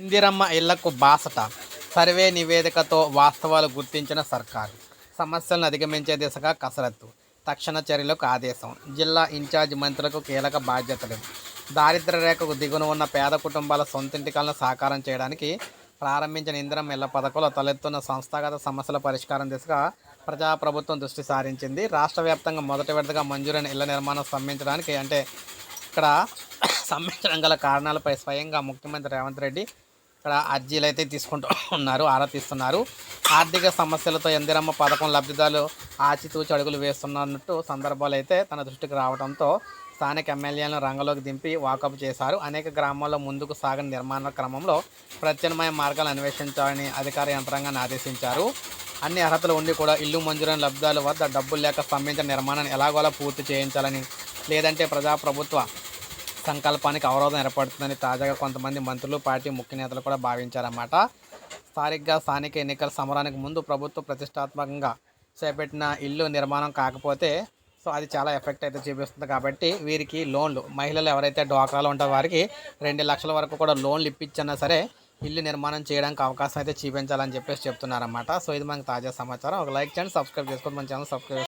ఇందిరమ్మ ఇళ్ళకు బాసట. సర్వే నివేదికతో వాస్తవాలు గుర్తించిన సర్కారు. సమస్యలను అధిగమించే దిశగా కసరత్తు. తక్షణ చర్యలకు ఆదేశం. జిల్లా ఇన్ఛార్జ్ మంత్రులకు కీలక బాధ్యతలు దారిద్ర్య రేఖకు దిగున ఉన్న పేద కుటుంబాల సొంతింటికలను సాకారం చేయడానికి ప్రారంభించిన ఇందిరమ్మ ఇళ్ళ పథకంలో తలెత్తున్న సంస్థాగత సమస్యల పరిష్కారం దిశగా ప్రజాప్రభుత్వం దృష్టి సారించింది. రాష్ట్ర వ్యాప్తంగా మొదటి విడతగా మంజూరైన ఇళ్ళ నిర్మాణం స్తంభించడానికి అంటే ఇక్కడ సమ్మించడం గల కారణాలపై స్వయంగా ముఖ్యమంత్రి రేవంత్ రెడ్డి ఇక్కడ అర్జీలు అయితే తీసుకుంటూ ఉన్నారు ఆరా తీస్తున్నారు. ఆర్థిక సమస్యలతో ఎందిరమ్మ పథకం లబ్ధిదారులు ఆచితూచి అడుగులు వేస్తున్నట్టు సందర్భాలు అయితే తన దృష్టికి రావడంతో స్థానిక ఎమ్మెల్యేలను రంగంలోకి దింపి వాకప్ చేశారు. అనేక గ్రామాల్లో ముందుకు సాగిన నిర్మాణ క్రమంలో ప్రత్యామ్నాయ మార్గాలు అన్వేషించాలని అధికార యంత్రాంగాన్ని ఆదేశించారు. అన్ని అర్హతలు ఉండి కూడా ఇల్లు మంజూరైన లబ్ధిదారుల వద్ద డబ్బులు లేక స్తంభించిన నిర్మాణాన్ని ఎలాగోలా పూర్తి చేయించాలని లేదంటే ప్రజాప్రభుత్వ సంకల్పానికి అవరోధం ఏర్పడుతుందని తాజాగా కొంతమంది మంత్రులు పార్టీ ముఖ్య నేతలు కూడా భావించారన్నమాట. స్థానికంగా స్థానిక ఎన్నికల సమరానికి ముందు ప్రభుత్వం ప్రతిష్టాత్మకంగా చేపట్టిన ఇల్లు నిర్మాణం కాకపోతే సో అది చాలా ఎఫెక్ట్ అయితే చూపిస్తుంది కాబట్టి వీరికి లోన్లు. మహిళలు ఎవరైతే డ్వాక్రాలో ఉంటారో వారికి రెండు లక్షల వరకు కూడా లోన్లు ఇప్పించినా సరే ఇల్లు నిర్మాణం చేయడానికి అవకాశం అయితే చూపించాలని చెప్పేసి చెప్తున్నారన్నమాట. సో ఇది మనకు తాజా సమాచారం. ఒక లైక్ చేయండి సబ్స్క్రైబ్ చేసుకోండి మన ఛానల్ సబ్స్క్రైబ్